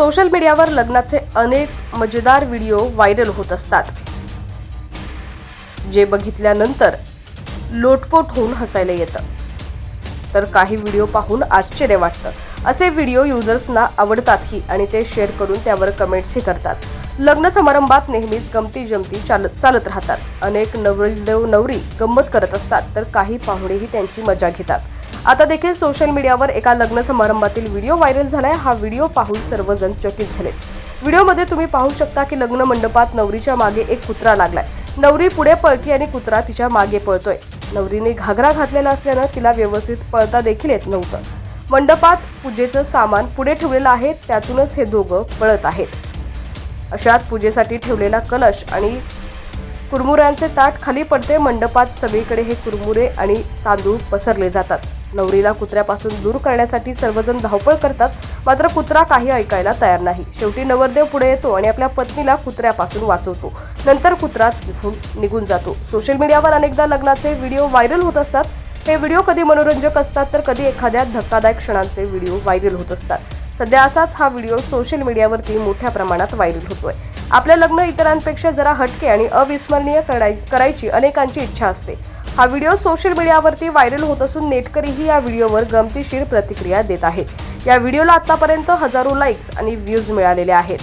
Social मीडियावर लग्नाचे अनेक मजेदार व्हिडिओ व्हायरल होत असतात. जे बघितल्यानंतर लोटपोट होऊन हसायला येतं. तर काही व्हिडिओ पाहून आश्चर्य वाटतं. असे व्हिडिओ युजर्सना आवडतातही आणि ते शेअर करून त्यावर कमेंट्सही करतात. लग्न समारंभात नेहमीच गमती जमती चालत चालत राहतात. अनेक नवरदेव नवरी गंमत करत असतात तर काही पाहुणेही त्यांची मजा घेतात. आता देखील सोशल मीडियावर एका लग्न समारंभातील व्हिडिओ व्हायरल झालाय. हा व्हिडिओ पाहून सर्वजण चकित झाले. व्हिडिओमध्ये तुम्ही पाहू शकता की लग्न मंडपात नवरीच्या मागे एक कुत्रा लागलाय. नवरी पुढे पळती आणि कुत्रा तिच्यामागे पळतोय. नवरीने घागरा घातलेला असल्यानं तिला व्यवस्थित पळता देखील येत नव्हतं. मंडपात पूजेचं सामान पुढे ठेवलेलं आहे त्यातूनच हे दोघं पळत आहेत. अशात पूजेसाठी ठेवलेला कलश आणि कुरमुऱ्यांचे ताट खाली पडते. मंडपात सगळीकडे हे कुरमुरे आणि तांदूळ पसरले जातात. नवरीला कुत्र्यापासून दूर करण्यासाठी सर्वजण धावपळ करतात मात्र कुत्रा काही ऐकायला तयार नाही. शेवटी नवरदेव पुढे येतो आणि आपल्या पत्नीला कुत्र्यापासून वाचवतो. नंतर कुत्रा तिथून निघून जातो. सोशल मीडियावर अनेकदा लग्नाचे व्हिडिओ व्हायरल होत असतात. हे व्हिडिओ कधी मनोरंजक असतात तर कधी एखाद्या धक्कादायक क्षणांचे व्हिडिओ व्हायरल होत असतात. सध्या असाच हा व्हिडिओ सोशल मीडियावरती मोठ्या प्रमाणात व्हायरल होतोय. आपलं लग्न इतरांपेक्षा जरा हटके आणि अविस्मरणीय कराय- करायची अनेकांची इच्छा असते. हा व्हिडिओ सोशल मीडियावरती व्हायरल होत असून नेटकरीही या व्हिडिओवर गमतीशीर प्रतिक्रिया देत आहेत या व्हिडिओला आतापर्यंत हजारो लाईक्स आणि व्ह्यूज मिळालेले आहेत.